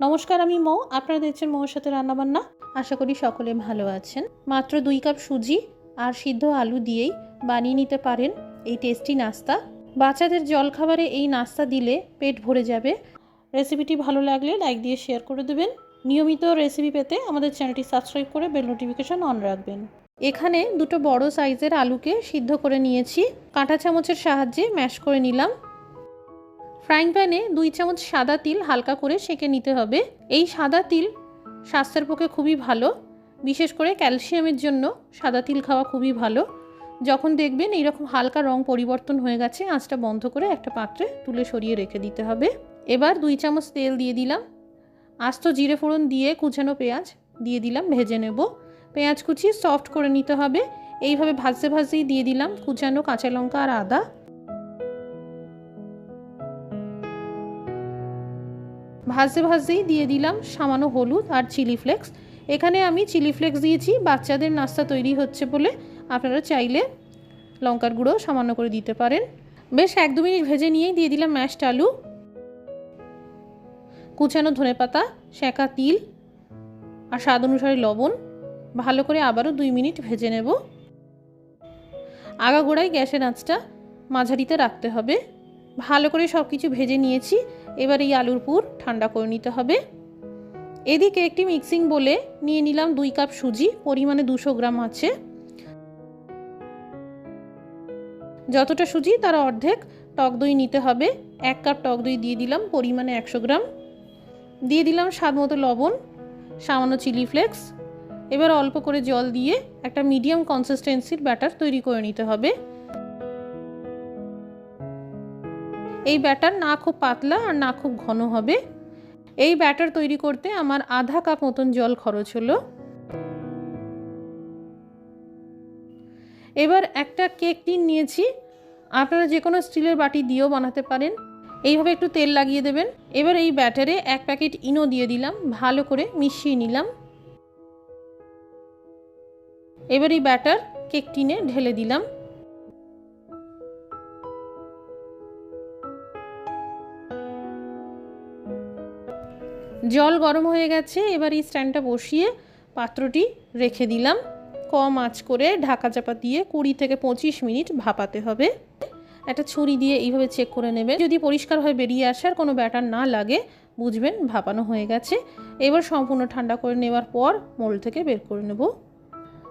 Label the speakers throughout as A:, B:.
A: নমস্কার, আমি মৌ। আপনারা দেখছেন মৌর সাথে রান্নাবান্না। আশা করি সকলে ভালো আছেন। মাত্র দুই কাপ সুজি আর সিদ্ধ আলু দিয়েই বানিয়ে নিতে পারেন এই টেস্টি নাস্তা। বাচ্চাদের জলখাবারে এই নাস্তা দিলে পেট ভরে যাবে। রেসিপিটি ভালো লাগলে লাইক দিয়ে শেয়ার করে দেবেন। নিয়মিত রেসিপি পেতে আমাদের চ্যানেলটি সাবস্ক্রাইব করে বেল নোটিফিকেশন অন রাখবেন। এখানে দুটো বড় সাইজের আলুকে সিদ্ধ করে নিয়েছি। কাঁটা চামচের সাহায্যে ম্যাশ করে নিলাম। ফ্রাইং প্যানে দুই চামচ সাদা তিল হালকা করে সেঁকে নিতে হবে। এই সাদা তিল স্বাস্থ্যের পক্ষে খুবই ভালো। বিশেষ করে ক্যালসিয়ামের জন্য সাদা তিল খাওয়া খুবই ভালো। যখন দেখবেন এইরকম হালকা রং পরিবর্তন হয়ে গেছে, আঁচটা বন্ধ করে একটা পাত্রে তুলে সরিয়ে রেখে দিতে হবে। এবার দুই চামচ তেল দিয়ে দিলাম। আস্ত জিরে ফোড়ন দিয়ে কুচানো পেঁয়াজ দিয়ে দিলাম, ভেজে নেব। পেঁয়াজ কুচি সফট করে নিতে হবে। এইভাবে ভাজতে ভাজতেই দিয়ে দিলাম কুচানো কাঁচা লঙ্কা আর আদা। ভাজতে ভাজতেই দিয়ে দিলাম সামান্য হলুদ আর চিলি ফ্লেক্স। এখানে আমি চিলি ফ্লেক্স দিয়েছি, বাচ্চাদের নাস্তা তৈরি হচ্ছে বলে আপনারা চাইলে লঙ্কার গুঁড়ো সামান্য করে দিতে পারেন। বেশ এক দু মিনিট ভেজে নিয়েই দিয়ে দিলাম ম্যাশড আলু। কুচানো ধনে পাতা, সেঁকা তিল আর স্বাদ অনুসারে লবণ। ভালো করে আবারও দুই মিনিট ভেজে নেব। আগাগোড়ায় গ্যাসের আঁচটা মাঝারিতে রাখতে হবে। ভালো করে সব কিছু ভেজে নিয়েছি। এবার এই আলুর পুর ঠান্ডা করে নিতে হবে। এদিকে একটি মিক্সিং বলে নিয়ে নিলাম দুই কাপ সুজি, পরিমাণে দুশো গ্রাম আছে। যতটা সুজি তার অর্ধেক টক দই নিতে হবে। এক কাপ টক দই দিয়ে দিলাম, পরিমাণে একশো গ্রাম। দিয়ে দিলাম স্বাদ মতো লবণ, সামান্য চিলি ফ্লেক্স। এবার অল্প করে জল দিয়ে একটা মিডিয়াম কনসিস্টেন্সির ব্যাটার তৈরি করে নিতে হবে। এই ব্যাটার না খুব পাতলা আর না খুব ঘন হবে। এই ব্যাটার তৈরি করতে আমার আধা কাপ মতন জল খরচ হলো। এবার একটা কেক টিন নিয়েছি। আপনারা যে কোনো স্টিলের বাটি দিয়েও বানাতে পারেন। এইভাবে একটু তেল লাগিয়ে দেবেন। এবার এই ব্যাটারে এক প্যাকেট ইনো দিয়ে দিলাম। ভালো করে মিশিয়ে নিলাম। এবার এই ব্যাটার কেক টিনে ঢেলে দিলাম। জল গরম হয়ে গেছে, এবার এই স্ট্যান্ডটা বসিয়ে পাত্রটি রেখে দিলাম। কম আঁচ করে ঢাকা চাপা দিয়ে কুড়ি থেকে পঁচিশ মিনিট ভাপাতে হবে। একটা ছুরি দিয়ে এইভাবে চেক করে নেবেন। যদি পরিষ্কার হয়ে বেরিয়ে আসার কোনো ব্যাটার না লাগে, বুঝবেন ভাপানো হয়ে গেছে। এবার সম্পূর্ণ ঠান্ডা করে নেওয়ার পর মোল থেকে বের করে নেব।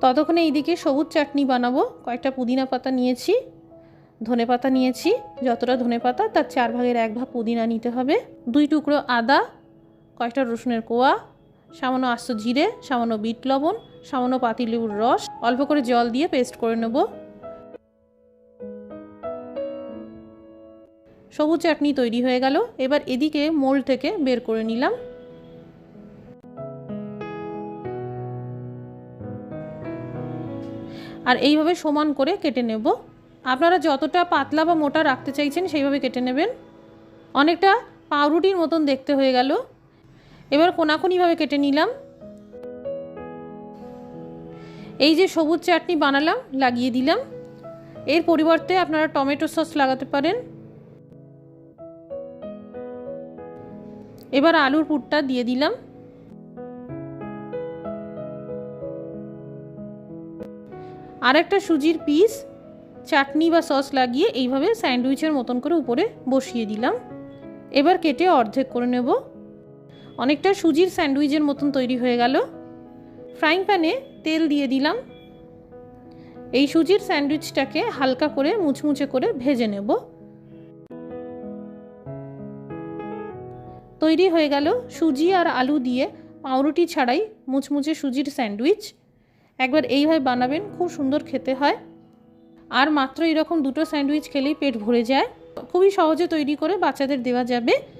A: ততক্ষণে এইদিকে সবুজ চাটনি বানাবো। কয়েকটা পুদিনা পাতা নিয়েছি, ধনে পাতা নিয়েছি। যতটা ধনে পাতা, তার চার ভাগের এক ভাগ পুদিনা নিতে হবে। দুই টুকরো আদা কয়েকটা রসুনের কোয়া, সামান্য আস্ত জিরে, সামান্য বিট লবণ, সামান্য পাতিলেবুর রস, অল্প করে জল দিয়ে পেস্ট করে নেব। সবুজ চাটনি তৈরি হয়ে গেল। এবার এদিকে মোল্ড থেকে বের করে নিলাম। আর এইভাবে সমান করে কেটে নেব। আপনারা যতটা পাতলা বা মোটা রাখতে চাইছেন সেইভাবে কেটে নেবেন। অনেকটা পাউরুটির মতন দেখতে হয়ে গেল। এবার কোনাকুনিভাবে কেটে নিলাম। এই যে সবুজ চাটনি বানালাম, লাগিয়ে দিলাম। এর পরিবর্তে আপনারা টমেটো সস লাগাতে পারেন। এবার আলুর পুরটা দিয়ে দিলাম। আর একটা সুজির পিস, চাটনি বা সস লাগিয়ে এইভাবে স্যান্ডউইচের মতন করে উপরে বসিয়ে দিলাম। এবার কেটে অর্ধেক করে নেব। অনেকটা সুজির স্যান্ডউইচের মতন তৈরি হয়ে গেল। ফ্রাইং প্যানে তেল দিয়ে দিলাম। এই সুজির স্যান্ডউইচটাকে হালকা করে মুচমুচে করে ভেজে নেব। তৈরি হয়ে গেল সুজি আর আলু দিয়ে পাউরুটি ছাড়াই মুচমুচে সুজির স্যান্ডউইচ। একবার এইভাবে বানাবেন, খুব সুন্দর খেতে হয়। আর মাত্র এরকম দুটো স্যান্ডউইচ খেলেই পেট ভরে যায়। খুবই সহজে তৈরি করে বাচ্চাদের দেওয়া যাবে।